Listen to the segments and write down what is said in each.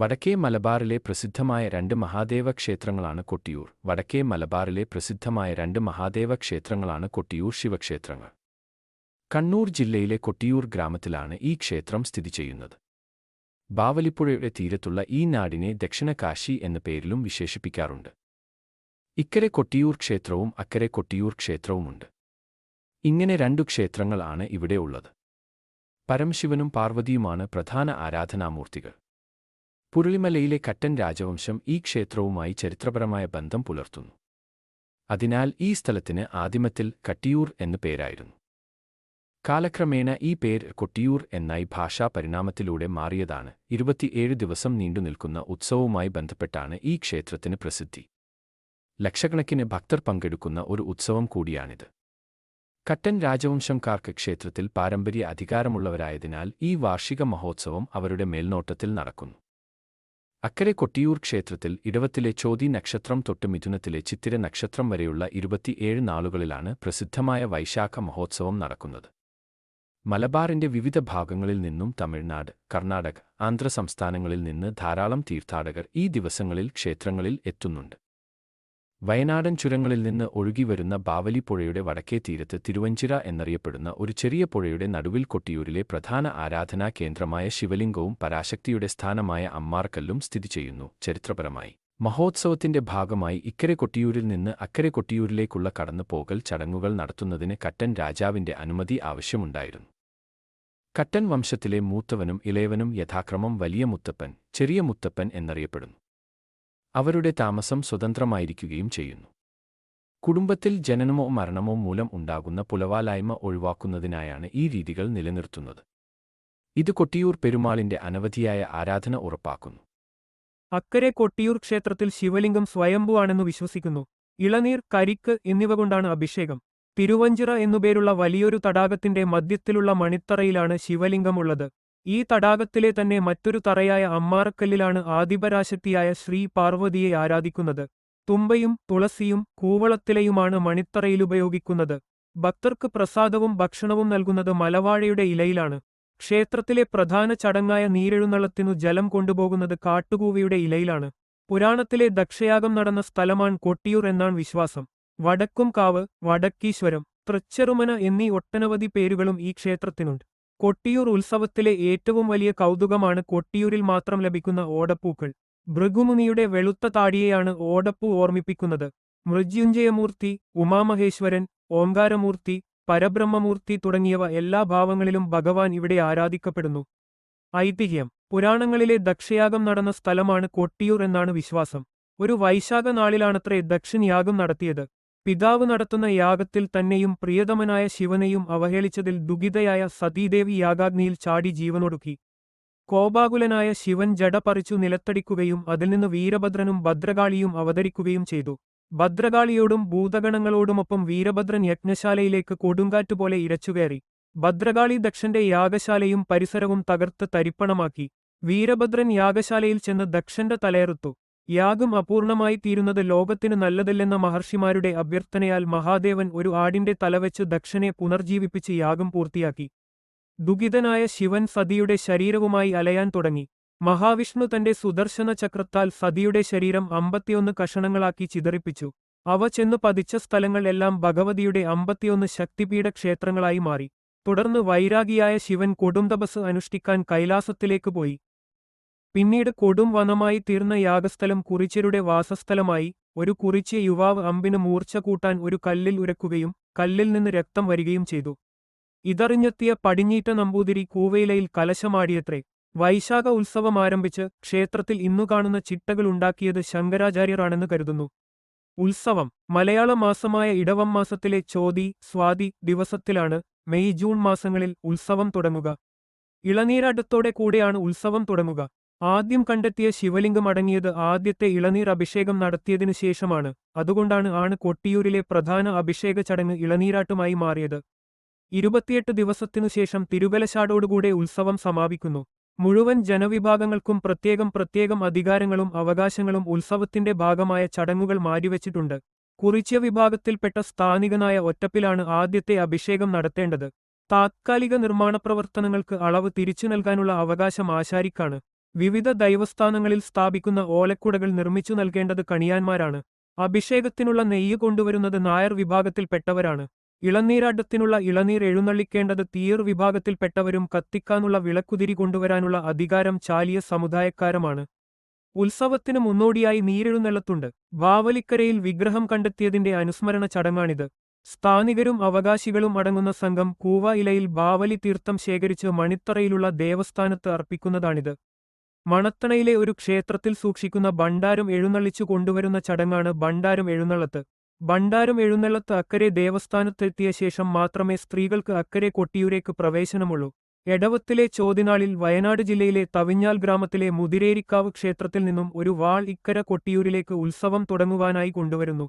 വടക്കേ മലബാറിലെ പ്രസിദ്ധമായ രണ്ട് മഹാദേവ ക്ഷേത്രങ്ങളാണ് കൊട്ടിയൂർ. വടക്കേ മലബാറിലെ പ്രസിദ്ധമായ രണ്ട് മഹാദേവ ക്ഷേത്രങ്ങളാണ് കൊട്ടിയൂർ ശിവക്ഷേത്രങ്ങൾ. കണ്ണൂർ ജില്ലയിലെ കൊട്ടിയൂർ ഗ്രാമത്തിലാണ് ഈ ക്ഷേത്രം സ്ഥിതി ചെയ്യുന്നത്. ബാവലിപ്പുഴയുടെ തീരത്തുള്ള ഈ നാടിനെ ദക്ഷിണ കാശി എന്ന പേരിലും വിശേഷിപ്പിക്കാറുണ്ട്. ഇക്കരെ കൊട്ടിയൂർ ക്ഷേത്രവും അക്കരെ കൊട്ടിയൂർ ക്ഷേത്രവുമുണ്ട്. ഇങ്ങനെ രണ്ടു ക്ഷേത്രങ്ങളാണ് ഇവിടെയുള്ളത് പരമശിവനും പാർവതിയുമാണ് പ്രധാന ആരാധനാമൂർത്തികൾ. പുരുളിമലയിലെ കട്ടൻ രാജവംശം ഈ ക്ഷേത്രവുമായി ചരിത്രപരമായ ബന്ധം പുലർത്തുന്നു. അതിനാൽ ഈ സ്ഥലത്തിന് ആദിമത്തിൽ കട്ടിയൂർ എന്നു പേരായിരുന്നു. കാലക്രമേണ ഈ പേര് കൊട്ടിയൂർ എന്നായി ഭാഷാ പരിണാമത്തിലൂടെ മാറിയതാണ്. ഇരുപത്തിയേഴ് ദിവസം നീണ്ടുനിൽക്കുന്ന ഉത്സവവുമായി ബന്ധപ്പെട്ടാണ് ഈ ക്ഷേത്രത്തിന് പ്രസിദ്ധി. ലക്ഷക്കണക്കിന് ഭക്തർ പങ്കെടുക്കുന്ന ഒരു ഉത്സവം കൂടിയാണിത്. കട്ടൻ രാജവംശംകാർക്ക് ക്ഷേത്രത്തിൽ പാരമ്പര്യ അധികാരമുള്ളവരായതിനാൽ ഈ വാർഷിക മഹോത്സവം അവരുടെ മേൽനോട്ടത്തിൽ നടക്കുന്നു. അക്കരെ കൊട്ടിയൂർ ക്ഷേത്രത്തിൽ ഇടവത്തിലെ ചോതി നക്ഷത്രം തൊട്ട് മിഥുനത്തിലെ ചിത്തിര നക്ഷത്രം വരെയുള്ള ഇരുപത്തിയേഴ് നാളുകളിലാണ് പ്രസിദ്ധമായ വൈശാഖ മഹോത്സവം നടക്കുന്നത്. മലബാറിന്റെ വിവിധ ഭാഗങ്ങളിൽ നിന്നും തമിഴ്നാട് കർണാടക ആന്ധ്ര സംസ്ഥാനങ്ങളിൽ നിന്ന് ധാരാളം തീർത്ഥാടകർ ഈ ദിവസങ്ങളിൽ ക്ഷേത്രങ്ങളിൽ എത്തുന്നുണ്ട്. വയനാടൻ ചുരങ്ങളിൽ നിന്ന് ഒഴുകിവരുന്ന ബാവലി പുഴയുടെ വടക്കേ തീരത്ത് തിരുവഞ്ചിറ എന്നറിയപ്പെടുന്ന ഒരു ചെറിയ പുഴയുടെ നടുവിൽ കൊട്ടിയൂരിലെ പ്രധാന ആരാധനാ കേന്ദ്രമായ ശിവലിംഗവും പരാശക്തിയുടെ സ്ഥാനമായ അമ്മാർക്കല്ലും സ്ഥിതി ചെയ്യുന്നു. ചരിത്രപരമായി മഹോത്സവത്തിന്റെ ഭാഗമായി ഇക്കരെ കൊട്ടിയൂരിൽ നിന്ന് അക്കരെ കൊട്ടിയൂരിലേക്കുള്ള കടന്നുപോകൽ ചടങ്ങുകൾ നടത്തുന്നതിന് കട്ടൻ രാജാവിന്റെ അനുമതി ആവശ്യമുണ്ടായിരുന്നു. കട്ടൻ വംശത്തിലെ മൂത്തവനും ഇളയവനും യഥാക്രമം വലിയ മുത്തപ്പൻ ചെറിയ മുത്തപ്പൻ എന്നറിയപ്പെടുന്നു. അവരുടെ താമസം സ്വതന്ത്രമായിരിക്കുകയും ചെയ്യുന്നു. കുടുംബത്തിൽ ജനനമോ മരണമോ മൂലം ഉണ്ടാകുന്ന പുലവാലായ്മ ഒഴിവാക്കുന്നതിനായാണ് ഈ രീതികൾ നിലനിർത്തുന്നത്. ഇത് കൊട്ടിയൂർ പെരുമാളിന്റെ അനവധിയായ ആരാധന ഉറപ്പാക്കുന്നു. അക്കരെ കൊട്ടിയൂർ ക്ഷേത്രത്തിൽ ശിവലിംഗം സ്വയംഭുവാണെന്ന് വിശ്വസിക്കുന്നു. ഇളനീർ കരിക്ക് എന്നിവ കൊണ്ടാണ് അഭിഷേകം. തിരുവഞ്ചിറ എന്നുപേരുള്ള വലിയൊരു തടാകത്തിന്റെ മധ്യത്തിലുള്ള മണിത്തറയിലാണ് ശിവലിംഗമുള്ളത് ഈ തടാകത്തിലെ തന്നെ മറ്റൊരു തറയായ അമ്മാറക്കല്ലിലാണ് ആദിപരാശക്തിയായ ശ്രീ പാർവതിയെ ആരാധിക്കുന്നത്. തുമ്പയും തുളസിയും കൂവളത്തിലയുമാണ് മണിത്തറയിലുപയോഗിക്കുന്നത് ഭക്തർക്ക് പ്രസാദവും ഭക്ഷണവും നൽകുന്നത് മലവാഴയുടെ ഇലയിലാണ്. ക്ഷേത്രത്തിലെ പ്രധാന ചടങ്ങായ നീരെഴുന്നള്ളത്തിനു ജലം കൊണ്ടുപോകുന്നത് കാട്ടുകൂവയുടെ ഇലയിലാണ്. പുരാണത്തിലെ ദക്ഷയാഗം നടന്ന സ്ഥലമാണ് കൊട്ടിയൂർ എന്നാണ് വിശ്വാസം. വടക്കും കാവ് വടക്കീശ്വരം തൃച്ചെറുമന എന്നീ ഒട്ടനവധി പേരുകളും ഈ ക്ഷേത്രത്തിനുണ്ട്. കൊട്ടിയൂർ ഉത്സവത്തിലെ ഏറ്റവും വലിയ കൗതുകമാണ് കൊട്ടിയൂരിൽ മാത്രം ലഭിക്കുന്ന ഓടപ്പൂക്കൾ. ഭൃഗുമുനിയുടെ വെളുത്ത താടിയെയാണ് ഓടപ്പൂ ഓർമ്മിപ്പിക്കുന്നത്. മൃത്യുഞ്ജയമൂർത്തി ഉമാമഹേശ്വരൻ ഓംകാരമൂർത്തി പരബ്രഹ്മമൂർത്തി തുടങ്ങിയവ എല്ലാ ഭാവങ്ങളിലും ഭഗവാൻ ഇവിടെ ആരാധിക്കപ്പെടുന്നു. ഐതിഹ്യം. പുരാണങ്ങളിലെ ദക്ഷയാഗം നടന്ന സ്ഥലമാണ് കൊട്ടിയൂർ എന്നാണ് വിശ്വാസം. ഒരു വൈശാഖ നാളിലാണത്രേ ദക്ഷൻ യാഗം നടത്തിയത്. പിതാവ് നടത്തുന്ന യാഗത്തിൽ തന്നെയും പ്രിയതമനായ ശിവനെയും അവഹേളിച്ചതിൽ ദുഃഖിതയായ സതീദേവി യാഗാഗ്നിയിൽ ചാടി ജീവനൊടുക്കി. കോപാകുലനായ ശിവൻ ജട പറിച്ചു നിലത്തടിക്കുകയും അതിൽ നിന്ന് വീരഭദ്രനും ഭദ്രകാളിയും അവതരിക്കുകയും ചെയ്തു. ഭദ്രകാളിയോടും ഭൂതഗണങ്ങളോടുമൊപ്പം വീരഭദ്രൻ യജ്ഞശാലയിലേക്ക് കൊടുങ്കാറ്റുപോലെ ഇരച്ചുകയറി ഭദ്രകാളി ദക്ഷന്റെ യാഗശാലയും പരിസരവും തകർത്ത് തരിപ്പണമാക്കി. വീരഭദ്രൻ യാഗശാലയിൽ ചെന്ന് ദക്ഷന്റെ തലയറുത്തു. യാഗം അപൂർണമായി തീരുന്നത് ലോകത്തിന് നല്ലതല്ലെന്ന മഹർഷിമാരുടെ അഭ്യർത്ഥനയാൽ മഹാദേവൻ ഒരു ആടിന്റെ തലവെച്ച് ദക്ഷനെ പുനർജീവിപ്പിച്ച് യാഗം പൂർത്തിയാക്കി. ദുഃഖിതനായ ശിവൻ സതിയുടെ ശരീരവുമായി അലയാൻ തുടങ്ങി. മഹാവിഷ്ണു തന്റെ സുദർശന ചക്രത്താൽ സതിയുടെ ശരീരം അമ്പത്തിയൊന്ന് കഷണങ്ങളാക്കി ചിതറിപ്പിച്ചു. അവ ചെന്നു പതിച്ച സ്ഥലങ്ങൾ എല്ലാം ഭഗവതിയുടെ അമ്പത്തിയൊന്ന് ശക്തിപീഠ ക്ഷേത്രങ്ങളായി മാറി. തുടർന്ന് വൈരാഗിയായ ശിവൻ കൊടുംതപസ് അനുഷ്ഠിക്കാൻ കൈലാസത്തിലേക്ക് പോയി. പിന്നീട് കൊടും വനമായി തീർന്ന യാഗസ്ഥലം കുറിച്യരുടെ വാസസ്ഥലമായി ഒരു കുറിച്യ യുവാവ് അമ്പിന് മൂർച്ച കൂട്ടാൻ ഒരു കല്ലിൽ ഉരക്കുകയും കല്ലിൽ നിന്ന് രക്തം വരികയും ചെയ്തു. ഇതറിഞ്ഞെത്തിയ പടിഞ്ഞീറ്റ നമ്പൂതിരി കൂവയിലയിൽ കലശമാടിയത്രേ. വൈശാഖ ഉത്സവം ആരംഭിച്ച് ക്ഷേത്രത്തിൽ ഇന്നു കാണുന്ന ചിട്ടകൾ ഉണ്ടാക്കിയത് ശങ്കരാചാര്യരാണെന്ന് കരുതുന്നു. ഉത്സവം മലയാള മാസമായ ഇടവം മാസത്തിലെ ചോതി സ്വാതി ദിവസത്തിലാണ് മെയ് ജൂൺ മാസങ്ങളിൽ ഉത്സവം തുടങ്ങുക. ഇളനീരാട്ടത്തോടെ കൂടെയാണ് ഉത്സവം തുടങ്ങുക. ആദ്യം കണ്ടെത്തിയ ശിവലിംഗം അടങ്ങിയത് ആദ്യത്തെ ഇളനീർ അഭിഷേകം നടത്തിയതിനു ശേഷമാണ്. അതുകൊണ്ടാണ് ആണ് കൊട്ടിയൂരിലെ പ്രധാന അഭിഷേക ചടങ്ങ് ഇളനീരാട്ടുമായി മാറിയത്. ഇരുപത്തിയെട്ട് ദിവസത്തിനു ശേഷം തിരുവലശാടോടുകൂടെ ഉത്സവം സമാപിക്കുന്നു. മുഴുവൻ ജനവിഭാഗങ്ങൾക്കും പ്രത്യേകം പ്രത്യേകം അധികാരങ്ങളും അവകാശങ്ങളും ഉത്സവത്തിന്റെ ഭാഗമായ ചടങ്ങുകൾ മാറ്റിവെച്ചിട്ടുണ്ട്. കുറിച്യ വിഭാഗത്തിൽപ്പെട്ട സ്ഥാനികനായ ഒറ്റപ്പിലാണ് ആദ്യത്തെ അഭിഷേകം നടത്തേണ്ടത്. താത്കാലിക നിർമ്മാണ പ്രവർത്തനങ്ങൾക്ക് അളവ് തിരിച്ചു നൽകാനുള്ള അവകാശം ആശാരിക്കാണ്. വിവിധ ദൈവസ്ഥാനങ്ങളിൽ സ്ഥാപിക്കുന്ന ഓലക്കുടകൾ നിർമ്മിച്ചു നൽകേണ്ടത് കണിയാന്മാരാണ്. അഭിഷേകത്തിനുള്ള നെയ്യ് കൊണ്ടുവരുന്നത് നായർ വിഭാഗത്തിൽപ്പെട്ടവരാണ്. ഇളനീരാട്ടത്തിനുള്ള ഇളനീർ എഴുന്നള്ളിക്കേണ്ടത് തീർ വിഭാഗത്തിൽപ്പെട്ടവരും കത്തിക്കാനുള്ള വിളക്കുതിരി കൊണ്ടുവരാനുള്ള അധികാരം ചാലിയ സമുദായക്കാരമാണ്. ഉത്സവത്തിന് മുന്നോടിയായി നീരെഴുന്നള്ളത്തുണ്ട്. വാവലിക്കരയിൽ വിഗ്രഹം കണ്ടെത്തിയതിന്റെ അനുസ്മരണ ചടങ്ങാണിത്. സ്ഥാനികരും അവകാശികളും അടങ്ങുന്ന സംഘം കൂവ ഇലയിൽ ബാവലി തീർത്ഥം ശേഖരിച്ച് മണിത്തറയിലുള്ള ദേവസ്ഥാനത്ത് അർപ്പിക്കുന്നതാണിത്. മണത്തണയിലെ ഒരു ക്ഷേത്രത്തിൽ സൂക്ഷിക്കുന്ന ഭണ്ഡാരം എഴുന്നള്ളിച്ചു കൊണ്ടുവരുന്ന ചടങ്ങാണ് ഭണ്ഡാരം എഴുന്നള്ളത്ത്. ഭണ്ഡാരം എഴുന്നള്ളത്ത് അക്കരെ ദേവസ്ഥാനത്തെത്തിയ ശേഷം മാത്രമേ സ്ത്രീകൾക്ക് അക്കരെ കൊട്ടിയൂരേക്ക് പ്രവേശനമുള്ളൂ. എടവത്തിലെ ചോതിനാളിൽ വയനാട് ജില്ലയിലെ തവിഞ്ഞാൽ ഗ്രാമത്തിലെ മുതിരേരിക്കാവ് ക്ഷേത്രത്തിൽ നിന്നും ഒരു വാൾ ഇക്കര കൊട്ടിയൂരിലേക്ക് ഉത്സവം തുടങ്ങുവാനായി കൊണ്ടുവരുന്നു.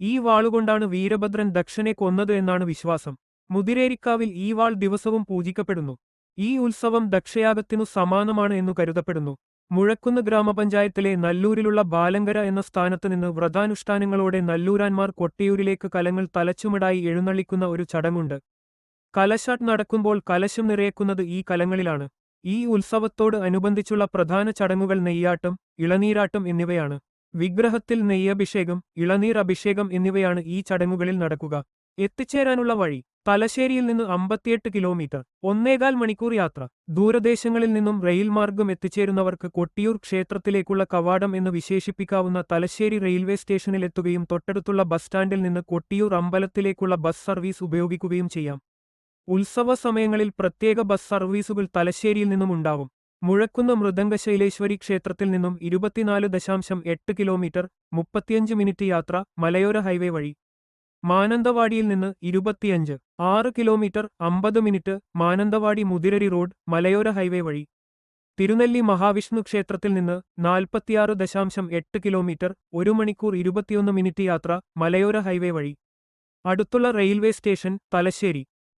ഈ വാളുകൊണ്ടാണ് വീരഭദ്രൻ ദക്ഷനെ കൊന്നത് എന്നാണ് വിശ്വാസം. മുതിരേരിക്കാവിൽ ഈ വാൾ ദിവസവും പൂജിക്കപ്പെടുന്നു. ഈ ഉത്സവം ദക്ഷയാഗത്തിനു സമാനമാണ് എന്നു കരുതപ്പെടുന്നു. മുഴക്കുന്ന് ഗ്രാമപഞ്ചായത്തിലെ നല്ലൂരിലുള്ള ബാലങ്കര എന്ന സ്ഥാനത്ത് നിന്ന് വ്രതാനുഷ്ഠാനങ്ങളോടെ നല്ലൂരാന്മാർ കൊട്ടിയൂരിലേക്ക് കലങ്ങൾ തലച്ചുമിടായി എഴുന്നള്ളിക്കുന്ന ഒരു ചടങ്ങുണ്ട്. കലശാട്ട് നടക്കുമ്പോൾ കലശം നിറയേക്കുന്നത് ഈ കലങ്ങളിലാണ്. ഈ ഉത്സവത്തോട് അനുബന്ധിച്ചുള്ള പ്രധാന ചടങ്ങുകൾ നെയ്യാട്ടം ഇളനീരാട്ടം എന്നിവയാണ്. വിഗ്രഹത്തിൽ നെയ്യഭിഷേകം ഇളനീർ അഭിഷേകം എന്നിവയാണ് ഈ ചടങ്ങുകളിൽ നടക്കുക. എത്തിച്ചേരാനുള്ള വഴി തലശ്ശേരിയിൽ നിന്ന് അമ്പത്തിയെട്ട് കിലോമീറ്റർ ഒന്നേകാൽ മണിക്കൂർ യാത്ര. ദൂരദേശങ്ങളിൽ നിന്നും റെയിൽ മാർഗം എത്തിച്ചേരുന്നവർക്ക് കൊട്ടിയൂർ ക്ഷേത്രത്തിലേക്കുള്ള കവാടം എന്ന് വിശേഷിപ്പിക്കാവുന്ന തലശ്ശേരി റെയിൽവേ സ്റ്റേഷനിലെത്തുകയും തൊട്ടടുത്തുള്ള ബസ് സ്റ്റാൻഡിൽ നിന്ന് കൊട്ടിയൂർ അമ്പലത്തിലേക്കുള്ള ബസ് സർവീസ് ഉപയോഗിക്കുകയും ചെയ്യാം. ഉത്സവ സമയങ്ങളിൽ പ്രത്യേക ബസ് സർവീസുകൾ തലശ്ശേരിയിൽ നിന്നും ഉണ്ടാവും. മുഴക്കുന്ന മൃദംഗശൈലേശ്വരി ക്ഷേത്രത്തിൽ നിന്നും ഇരുപത്തിനാല് ദശാംശം എട്ട് കിലോമീറ്റർ മുപ്പത്തിയഞ്ച് മിനിറ്റ് യാത്ര മലയോര ഹൈവേ വഴി. മാനന്തവാടിയിൽ നിന്ന് ഇരുപത്തിയഞ്ച് ആറ് കിലോമീറ്റർ അമ്പത് മിനിറ്റ് മാനന്തവാടി മുതിരരി റോഡ് മലയോര ഹൈവേ വഴി. തിരുനെല്ലി മഹാവിഷ്ണു ക്ഷേത്രത്തിൽ നിന്ന് നാൽപ്പത്തിയാറ് ദശാംശം എട്ട് കിലോമീറ്റർ ഒരു മണിക്കൂർ ഇരുപത്തിയൊന്ന് മിനിറ്റ് യാത്ര മലയോര ഹൈവേ വഴി. അടുത്തുള്ള റെയിൽവേ സ്റ്റേഷൻ തലശ്ശേരി.